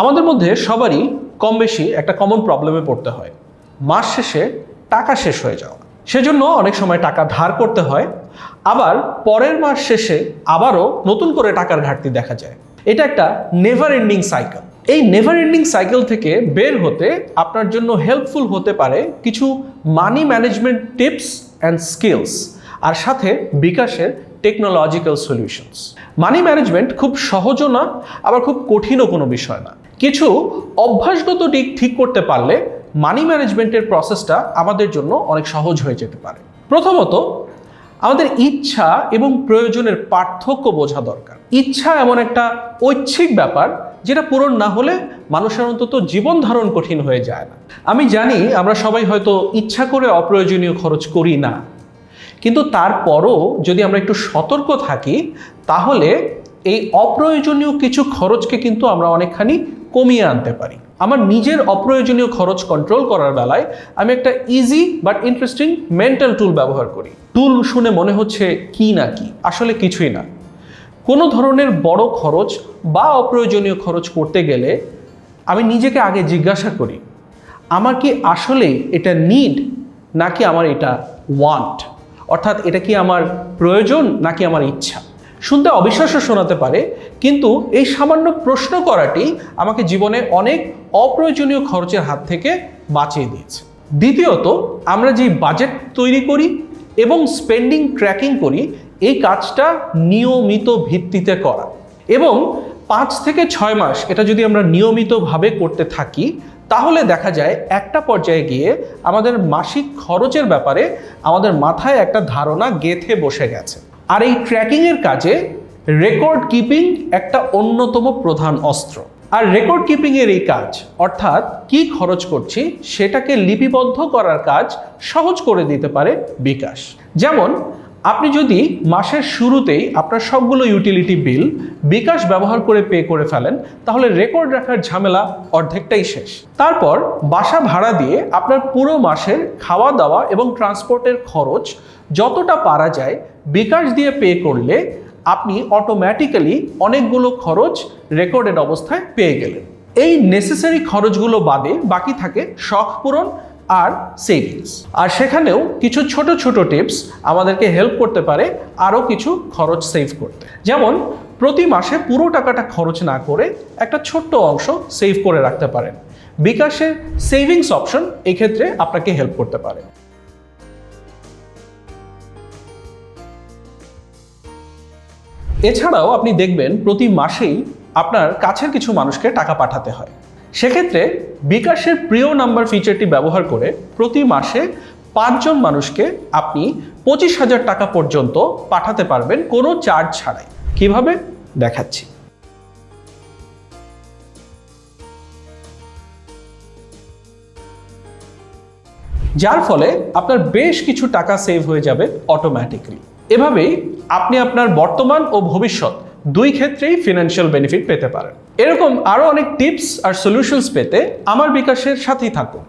আমাদের মধ্যে সবারই কম বেশি একটা কমন প্রবলেমে পড়তে হয়। মাস শেষে টাকা শেষ হয়ে যাওয়া। সেজন্য অনেক সময় টাকা ধার করতে হয়। আবার পরের মাস শেষে আবারও নতুন করে টাকার ঘাটতি দেখা যায়। এটা একটা নেভার এন্ডিং সাইকেল এই নেভার এন্ডিং সাইকেল থেকে বের হতে আপনার জন্য হেল্পফুল হতে পারে কিছু money management tips and skills আর সাথে বিকাশের টেকনোলজিক্যাল সলিউশনস মানি ম্যানেজমেন্ট খুব সহজও না, আবার খুব কঠিনও কোনো বিষয় না। কিছু অভ্যাসগত দিক ঠিক করতে পারলে মানি ম্যানেজমেন্টের প্রসেসটা আমাদের জন্য অনেক সহজ হয়ে যেতে পারে। প্রথমত, আমাদের ইচ্ছা এবং প্রয়োজনের পার্থক্য বোঝা দরকার। ইচ্ছা এমন একটা ঐচ্ছিক ব্যাপার যেটা পূরণ না হলে মানুষের অন্তত জীবন ধারণ কঠিন হয়ে যায় না। আমি জানি আমরা সবাই হয়তো ইচ্ছা করে অপ্রয়োজনীয় খরচ করি না, কিন্তু তারপরও যদি আমরা একটু সতর্ক থাকি, তাহলে এই অপ্রয়োজনীয় কিছু খরচকে কিন্তু আমরা অনেকখানি কমিয়ে আনতে পারি। আমার নিজের অপ্রয়োজনীয় খরচ কন্ট্রোল করার বেলায় আমি একটা easy but interesting mental tool ব্যবহার করি। টুল শুনে মনে হচ্ছে কি না কি, আসলে কিছুই না। কোনো ধরনের বড় খরচ বা অপ্রয়োজনীয় খরচ করতে গেলে আমি নিজেকে আগে জিজ্ঞাসা করি, আমার কি আসলে এটা নিড নাকি আমার এটা ওয়ান্ট অর্থাৎ এটা কি আমার প্রয়োজন নাকি আমার ইচ্ছা? শুনতে অবিশ্বাস্য শোনাতে পারে, কিন্তু এই সামান্য প্রশ্ন করাটি আমাকে জীবনে অনেক অপ্রয়োজনীয় খরচের হাত থেকে বাঁচিয়ে দিয়েছে। দ্বিতীয়ত, আমরা যে বাজেট তৈরি করি এবং স্পেন্ডিং ট্র্যাকিং করি, এই কাজটা নিয়মিত ভিত্তিতে করা। এবং পাঁচ থেকে ছয় মাস এটা যদি আমরা নিয়মিতভাবে করতে থাকি, তাহলে দেখা যায় একটা পর্যায়ে গিয়ে আমাদের মাসিক খরচের ব্যাপারে আমাদের মাথায় একটা ধারণা গেথে বসে গেছে। আর এই ট্র্যাকিংয়ের কাজে রেকর্ড কিপিং একটা অন্যতম প্রধান অস্ত্র। আর রেকর্ড কিপিংয়ের এই কাজ, অর্থাৎ কি খরচ করছি, সেটাকে লিপিবদ্ধ করার কাজ সহজ করে দিতে পারে বিকাশ। যেমন, আপনি যদি মাসের শুরুতেই আপনার সবগুলো ইউটিলিটি বিল বিকাশ ব্যবহার করে পে করে ফেলেন, তাহলে রেকর্ড রাখার ঝামেলা অর্ধেকটাই শেষ। তারপর বাসা ভাড়া দিয়ে আপনার পুরো মাসের খাওয়া দাওয়া এবং ট্রান্সপোর্টের খরচ যতটা পারা যায় বিকাশ দিয়ে পে করলে আপনি অটোমেটিক্যালি অনেকগুলো খরচ রেকর্ডেড অবস্থায় পেয়ে গেলেন। এই নেসেসারি খরচগুলো বাদে বাকি থাকে শখ পূরণ আর সেভিংস আর সেখানেও কিছু ছোট ছোট টিপস আমাদেরকে হেল্প করতে পারে আরও কিছু খরচ সেভ করতে। যেমন, প্রতি মাসে পুরো টাকাটা খরচ না করে একটা ছোট্ট অংশ সেভ করে রাখতে পারেন। বিকাশের সেভিংস অপশন এক্ষেত্রে আপনাকে হেল্প করতে পারে। এছাড়াও আপনি দেখবেন প্রতি মাসেই আপনার কাছের কিছু মানুষকে টাকা পাঠাতে হয়। সেক্ষেত্রে বিকাশের প্রিয় নাম্বার ফিচারটি ব্যবহার করে প্রতি মাসে পাঁচজন মানুষকে আপনি পঁচিশ হাজার টাকা পর্যন্ত পাঠাতে পারবেন কোনো চার্জ ছাড়াই। কীভাবে? দেখাচ্ছি। যার ফলে আপনার বেশ কিছু টাকা সেভ হয়ে যাবে অটোমেটিকলি এভাবেই আপনি আপনার বর্তমান ও ভবিষ্যৎ দুই ক্ষেত্রেই ফিনান্সিয়াল বেনিফিট পেতে পারেন। এরকম আরও অনেক টিপস আর সলিউশনস পেতে আমার বিকাশের সাথেই থাকুন।